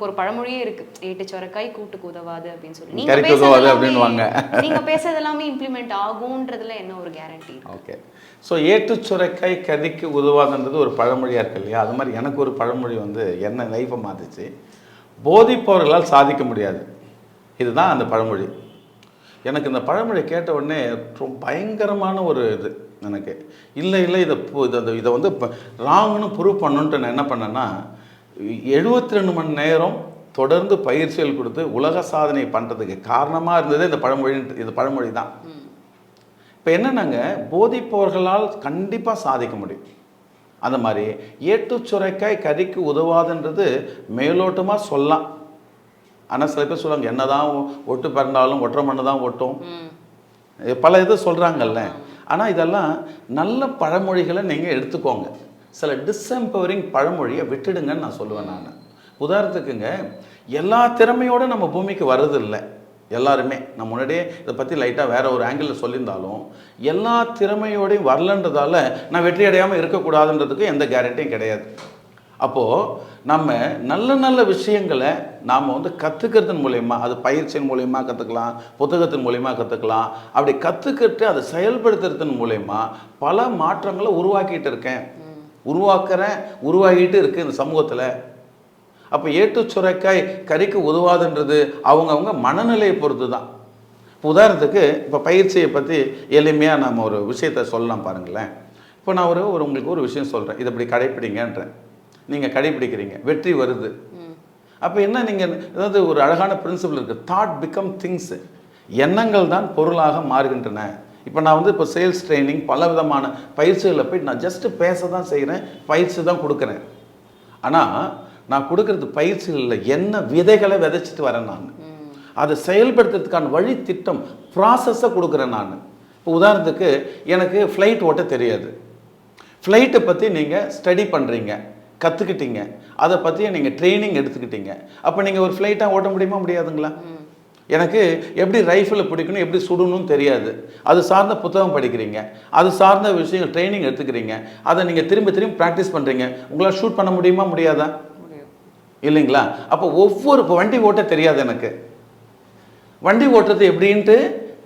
நமக்கு ஒரு பழமொழியே இருக்கு. ஏட்டு சொரக்காய் கூட்டுக்கு உதவாது அப்படின்னு சொல்லி. கறிக்கு பேசுறது. நீங்க பேசுறது எல்லாமே இம்ப்ளிமெண்ட் ஆகும்ன்றதுல என்ன ஒரு கேரண்டி ஓகே ஸோ ஏட்டு சுரைக்காய் கதிக்கு உதவாதுன்றது ஒரு பழமொழியாக இருக்கு இல்லையா? அது மாதிரி எனக்கு ஒரு பழமொழி வந்து என்ன லைஃப்பை மாற்றுச்சு போதைப்பவர்களால் சாதிக்க முடியாது. இதுதான் அந்த பழமொழி. எனக்கு இந்த பழமொழி கேட்ட உடனே ரொம்ப பயங்கரமான ஒரு இது எனக்கு. இல்லை இல்லை இதை இதை இதை வந்து ராங்னு ப்ரூவ் பண்ணணுன்ட்டு நான் என்ன பண்ணேன்னா எழுபத்தி ரெண்டு மணி நேரம் தொடர்ந்து பயிற்சிகள் கொடுத்து உலக சாதனை பண்ணுறதுக்கு காரணமாக இருந்ததே இந்த பழமொழி இந்த பழமொழி தான். இப்போ என்னன்னாங்க போதைப்பவர்களால் கண்டிப்பாக சாதிக்க முடியும். அந்த மாதிரி ஏட்டு சுரைக்காய் கறிக்கு உதவாதுன்றது மேலோட்டமாக சொல்லலாம். ஆனால் சில பேர் சொல்லுவாங்க என்னதான் ஒட்டு பிறந்தாலும் ஒற்றை மண்ணு தான் ஒட்டும். பல இது சொல்கிறாங்கல்ல ஆனால் இதெல்லாம் நல்ல பழமொழிகளை நீங்கள் எடுத்துக்கோங்க. சில டிஸ்எம்பவரிங் பழமொழியை விட்டுடுங்கன்னு நான் சொல்லுவேன் நான். உதாரணத்துக்குங்க எல்லா திறமையோட நம்ம பூமிக்கு வர்றதில்லை எல்லாருமே. நான் முன்னாடியே இதை பற்றி லைட்டாக வேற ஒரு ஆங்கிளில் சொல்லியிருந்தாலும் எல்லா திறமையோடையும் வரலன்றதால நான் வெற்றி அடையாமல் இருக்கக்கூடாதுன்றதுக்கு எந்த கேரண்டியும் கிடையாது. அப்போது நம்ம நல்ல நல்ல விஷயங்களை நாம் வந்து கற்றுக்கிறதன் மூலயமா அது பயிற்சியின் மூலயமா கற்றுக்கலாம் புத்தகத்தின் மூலயமா கற்றுக்கலாம் அப்படி கற்றுக்கிட்டு அதை செயல்படுத்துறதன் மூலயமா பல மாற்றங்களை உருவாக்கிட்டு இருக்கேன். உருவாக்குறேன் உருவாகிட்டு இருக்கு இந்த சமூகத்தில். அப்போ ஏட்டு சுரைக்காய் கறிக்கு உதவாதுன்றது அவங்கவுங்க மனநிலையை பொறுத்து தான் இப்போ உதாரணத்துக்கு இப்போ பயிற்சியை பற்றி எளிமையாக நம்ம ஒரு விஷயத்தை சொல்லலாம் பாருங்களேன். இப்போ நான் ஒரு ஒரு உங்களுக்கு ஒரு விஷயம் சொல்கிறேன் இதை இப்படி கடைப்பிடிங்கன்றேன். நீங்கள் கடைப்பிடிக்கிறீங்க. வெற்றி வருது. அப்போ என்ன நீங்கள் அதாவது ஒரு அழகான பிரின்சிபல் இருக்குது தாட் பிகம் திங்ஸ் எண்ணங்கள் தான் பொருளாக மாறுகின்றன. இப்போ நான் வந்து இப்போ சேல்ஸ் ட்ரைனிங் பல விதமான பயிற்சிகளில் போய் நான் ஜஸ்ட்டு பேச தான் செய்கிறேன் பயிற்சி தான் கொடுக்குறேன். ஆனால் நான் கொடுக்கறது பயிற்சிகளில் என்ன விதைகளை விதைச்சிட்டு வரேன் நான். அதை செயல்படுத்துறதுக்கான வழி திட்டம் ப்ராசஸை கொடுக்குறேன் நான். இப்போ உதாரணத்துக்கு எனக்கு ஃப்ளைட் ஓட்ட தெரியாது. ஃப்ளைட்டை பற்றி நீங்கள் ஸ்டடி பண்ணுறீங்க கற்றுக்கிட்டீங்க அதை பற்றி நீங்கள் ட்ரைனிங் எடுத்துக்கிட்டீங்க. அப்போ நீங்கள் ஒரு ஃப்ளைட்டாக ஓட்ட முடியுமா முடியாதுங்களா? எனக்கு எப்படி ரைஃபிளை பிடிக்கணும் எப்படி சுடணும்னு தெரியாது. அது சார்ந்த புத்தகம் படிக்கிறீங்க. அது சார்ந்த விஷயங்கள் ட்ரைனிங் எடுத்துக்கிறீங்க. அதை நீங்கள் திரும்ப திரும்ப ப்ராக்டிஸ் பண்ணுறீங்க உங்களால் ஷூட் பண்ண முடியுமா முடியாதா? இல்லைங்களா? அப்போ ஒவ்வொரு இப்போ வண்டி ஓட்ட தெரியாது எனக்கு. வண்டி ஓட்டுறது எப்படின்ட்டு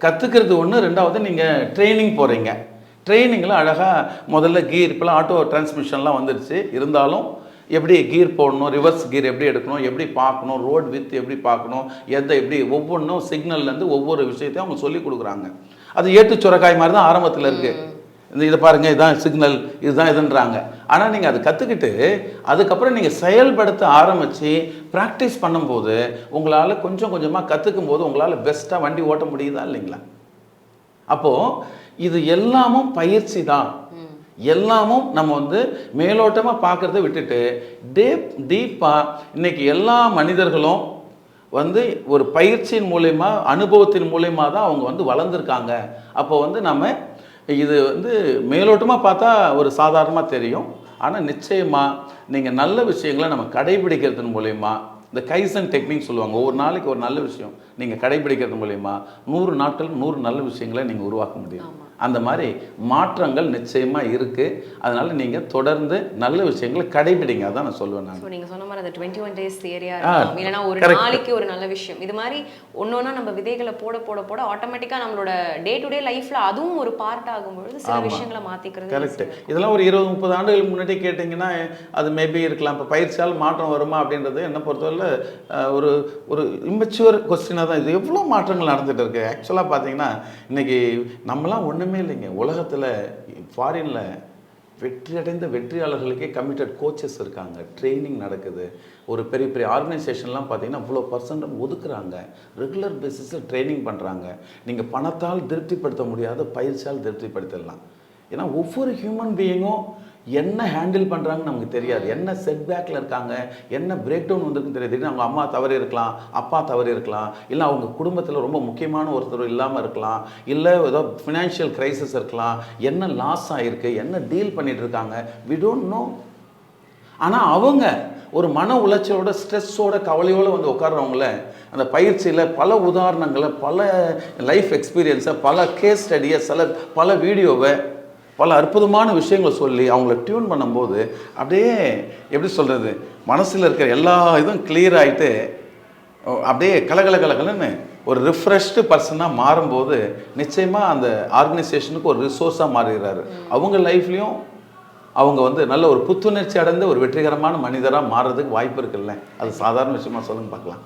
கற்றுக்கிறது ஒன்று ரெண்டாவது நீங்கள் ட்ரைனிங் போகிறீங்க ட்ரைனிங்கில் அழகாக முதல்ல கீர் இப்போலாம் ஆட்டோ டிரான்ஸ்மிஷன்லாம் வந்துடுச்சு இருந்தாலும் எப்படி கீர் போடணும் ரிவர்ஸ் கீர் எப்படி எடுக்கணும் எப்படி பார்க்கணும் ரோட் வித் எப்படி பார்க்கணும் எதை எப்படி ஒவ்வொன்றும் சிக்னல்லேருந்து ஒவ்வொரு விஷயத்தையும் அவங்க சொல்லி கொடுக்குறாங்க. அது ஏட்டு சுரக்காய் மாதிரி தான் ஆரம்பத்தில் இருக்குது இந்த இதை பாருங்க இதுதான் சிக்னல் இதுதான் இதுன்றாங்க. ஆனால் நீங்கள் அதை கற்றுக்கிட்டு அதுக்கப்புறம் நீங்கள் செயல்படுத்த ஆரம்பித்து ப்ராக்டிஸ் பண்ணும்போது உங்களால் கொஞ்சம் கொஞ்சமாக கற்றுக்கும் போது உங்களால் பெஸ்ட்டாக வண்டி ஓட்ட முடியுதா இல்லைங்களா? அப்போது இது எல்லாமும் பயிற்சி தான். எல்லாமும் நம்ம வந்து மேலோட்டமாக பார்க்குறத விட்டுட்டு டீப் டீப்பாக இன்றைக்கி எல்லா மனிதர்களும் வந்து ஒரு பயிற்சியின் மூலயமா அனுபவத்தின் மூலயமா தான் அவங்க வந்து வளர்ந்துருக்காங்க. அப்போ வந்து நம்ம இது வந்து மேலோட்டமாக பார்த்தா ஒரு சாதாரணமாக தெரியும். ஆனால் நிச்சயமாக நீங்கள் நல்ல விஷயங்களை நம்ம கடைபிடிக்கிறதன் மூலயமா இந்த கைசன் டெக்னிக் சொல்லுவாங்க ஒவ்வொரு நாளைக்கு ஒரு நல்ல விஷயம் நீங்கள் கடைபிடிக்கிறது மூலயமா நூறு நாட்கள் நூறு நல்ல விஷயங்களை நீங்கள் உருவாக்க முடியும். அந்த மாதிரி மாற்றங்கள் நிச்சயமாக இருக்குது அதனால் நீங்கள் தொடர்ந்து நல்ல விஷயங்களை கடைபிடிங்க. அதான் நான் சொல்லுவேன் நான். ஸோ நீங்க சொன்ன மாதிரி அந்த டுவெண்ட்டி ஒன் டேஸ் ஏரியா ஆ, இருக்கலாம் இல்லைன்னா ஒரு. நாளைக்கு ஒரு நல்ல விஷயம். இது மாதிரி ஒன்னொன்னா நம்ம விதைகளை போட போட போட ஆட்டோமேட்டிக்கா நம்மளோட டே டு டே லைஃப்ல அதுவும் ஒரு பார்ட் ஆகும்பொழுது சில. விஷயங்களை மாத்திக்கிறது கரெக்ட். இதெல்லாம் ஒரு இருபது முப்பது ஆண்டுகளுக்கு முன்னாடி கேட்டிங்கன்னா அது மேபி இருக்கலாம். இப்போ பயிற்சியால் மாற்றம் வருமா அப்படின்றது என்ன பொறுத்தவரை ஒரு ஒரு இம்மெச்சுவர் கொஸ்டினாக தான் இது. எவ்வளோ மாற்றங்கள் நடந்துட்டு இருக்கு? ஆக்சுவலாக பார்த்தீங்கன்னா இன்னைக்கு நம்மலாம் ஒன்றுமே இல்லைங்க. உலகத்தில் ஃபாரினில் வெற்றி அடைந்த வெற்றியாளர்களுக்கே கமிட்டட் கோச்சஸ் இருக்காங்க. ட்ரைனிங் நடக்குது. ஒரு பெரிய பெரிய ஆர்கனைசேஷன்லாம் பார்த்தீங்கன்னா இவ்வளோ பர்சன்ட் ஒதுக்குறாங்க. ரெகுலர் பேசிஸில் ட்ரைனிங் பண்ணுறாங்க நீங்கள் பணத்தால் திருப்திப்படுத்த முடியாத பயிற்சியால் திருப்திப்படுத்திடலாம். ஏன்னா ஒவ்வொரு ஹியூமன் பீயிங்கும் என்ன ஹேண்டில் பண்ணுறாங்கன்னு நமக்கு தெரியாது. என்ன செட்பேக்கில் இருக்காங்க? என்ன பிரேக் டவுன் வந்திருக்குன்னு தெரியாது. அவங்க அம்மா தவறி இருக்கலாம் அப்பா தவறி இருக்கலாம் இல்லை அவங்க குடும்பத்தில் ரொம்ப முக்கியமான ஒருத்தர் இல்லாமல் இருக்கலாம் இல்லை ஏதோ ஃபினான்ஷியல் கிரைசிஸ் இருக்கலாம் என்ன லாஸ் ஆகிருக்கு என்ன டீல் பண்ணிகிட்டு இருக்காங்க வி டோன்ட் நோ ஆனால் அவங்க ஒரு மன உளைச்சலோட ஸ்ட்ரெஸ்ஸோட கவலையோடு வந்து உட்காடுறவங்கள அந்த பயிற்சியில் பல உதாரணங்களை பல லைஃப் எக்ஸ்பீரியன்ஸை பல கேஸ் ஸ்டடியை சில பல வீடியோவை பல அற்புதமான விஷயங்களை சொல்லி அவங்கள டியூன் பண்ணும்போது அப்படியே எப்படி சொல்கிறது மனசில் இருக்கிற எல்லா இதுவும் கிளியர் ஆகிட்டு அப்படியே கலகல கலகலன்னு ஒரு ரிஃப்ரெஷ்டு பர்சனாக மாறும்போது நிச்சயமாக அந்த ஆர்கனைசேஷனுக்கு ஒரு ரிசோர்ஸாக மாறிடுறாரு அவங்க லைஃப்லேயும் அவங்க வந்து நல்ல ஒரு புத்துணர்ச்சி அடைந்த ஒரு வெற்றிகரமான மனிதராக மாறுறதுக்கு வாய்ப்பு இருக்குல்ல? அது சாதாரண விஷயமா சொல்லுங்க பார்க்கலாம்.